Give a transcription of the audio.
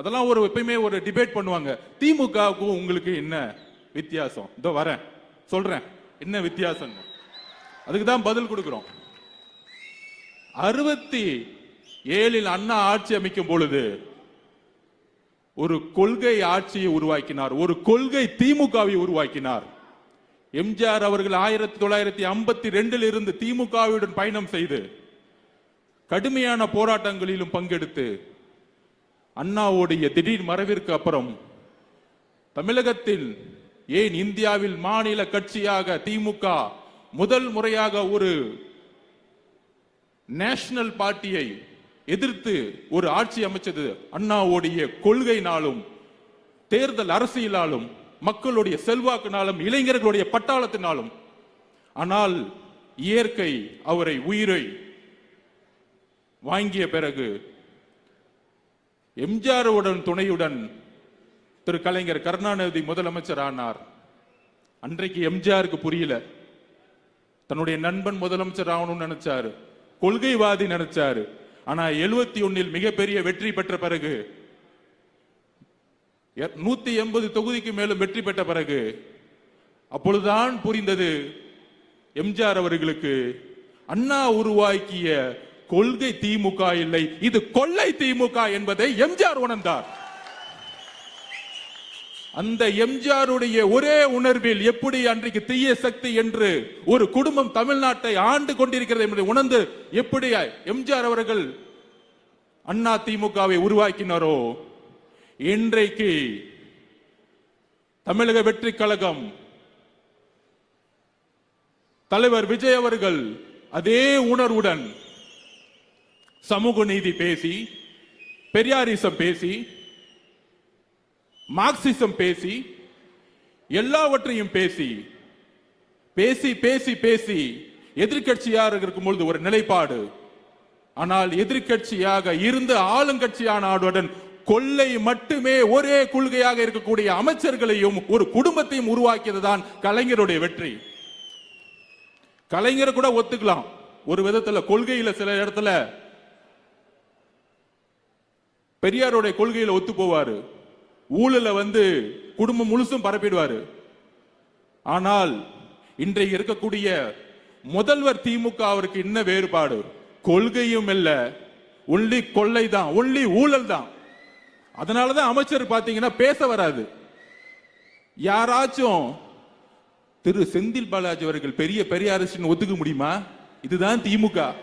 அதெல்லாம் ஒரு எப்பயுமே ஒரு டிபேட் பண்ணுவாங்க. திமுகவுக்கும் உங்களுக்கு என்ன வித்தியாசம்? இதோ வரேன். சொல்றேன். என்ன வித்தியாசம்? அதுக்கு தான் பதில் கொடுக்கிறோம். அறுபத்தி ஏழில் அண்ணா ஆட்சி அமைக்கும் பொழுது ஒரு கொள்கை ஆட்சியை உருவாக்கினார். ஒரு கொள்கை திமுகவை உருவாக்கினார். எம்ஜிஆர் அவர்கள் ஆயிரத்தி தொள்ளாயிரத்தி ஐம்பத்தி ரெண்டில் இருந்து திமுகவுடன் பயணம் செய்து கடுமையான போராட்டங்களிலும் பங்கெடுத்து அண்ணாவுடைய திடீர் மறைவிற்கு அப்புறம் தமிழகத்தில் ஏன் இந்தியாவில் மாநில கட்சியாக திமுக முதல் முறையாக ஒரு நேஷனல் பார்ட்டியை எதிர்த்து ஒரு ஆட்சி அமைச்சது அண்ணாவுடைய கொள்கையினாலும் தேர்தல் அரசியலாலும் மக்களுடைய செல்வாக்கினாலும் இளைஞர்களுடைய பட்டாளத்தினாலும். ஆனால் இயற்கை அவரை உயிரை வாங்கிய பிறகு எம்ஜிஆருடன் துணையுடன் திரு கலைஞர் கருணாநிதி முதலமைச்சர் ஆனார் அன்றைக்கு எம்ஜிஆருக்கு புரியல. தன்னுடைய நண்பன் முதலமைச்சர் ஆகணும்னு நினைச்சாரு. கொள்கைவாதி நினைச்சாரு. ஆனா எழுபத்தி ஒன்னில் மிகப்பெரிய வெற்றி பெற்ற பிறகு நூத்தி எண்பது தொகுதிக்கு மேலும் வெற்றி பெற்ற பிறகு அப்பொழுதுதான் புரிந்தது எம்ஜிஆர் அவர்களுக்கு அண்ணா உருவாக்கிய கொள்கை திமுக இல்லை. இது கொள்ளை திமுக என்பதை எம்ஜிஆர் உணர்ந்தார். அந்த எம்ஜிஆருடைய ஒரே உணர்வில் எப்படி அன்றைக்கு தீய சக்தி என்று ஒரு குடும்பம் தமிழ்நாட்டை ஆண்டு கொண்டிருக்கிறது என்பதை உணர்ந்து எப்படி எம்ஜிஆர் அவர்கள் அண்ணா திமுகவை உருவாக்கினாரோ? இன்றைக்கு தமிழக வெற்றி கழகம் தலைவர் விஜய் அவர்கள் அதே உணர்வுடன் சமூக நீதி பேசி பெரியாரிசம் பேசி மார்க்சிசம் பேசி எல்லாவற்றையும் பேசி பேசி பேசி பேசி எதிர்கட்சியாக இருக்கும் பொழுது ஒரு நிலைப்பாடு. ஆனால் எதிர்கட்சியாக இருந்து ஆளுங்கட்சியான ஆடுடன் கொள்ளை மட்டுமே ஒரே கொள்கையாக இருக்கக்கூடிய அமைச்சர்களையும் ஒரு குடும்பத்தையும் உருவாக்கியது தான் கலைஞருடைய வெற்றி. கலைஞர் கூட ஒத்துக்கலாம். ஒரு விதத்துல கொள்கையில சில இடத்துல பெரியாருடைய கொள்கையில ஒத்து போவாரு. ஊழல வந்து குடும்பம் முழுசும் பரப்பிடுவாரு. ஆனால் இன்றைக்கு இருக்கக்கூடிய முதல்வர் திமுக அவருக்கு என்ன வேறுபாடு. கொள்கையும் இல்ல. ஒன்லி கொள்ளை தான். ஒன்லி ஊழல் தான். அதனாலதான் அமைச்சர் பாத்தீங்கன்னா பேச வராது. யாராச்சும் திரு செந்தில் பாலாஜி அவர்கள் பெரிய பெரிய அரசின் ஒத்துக்க முடியுமா? இதுதான் திமுக.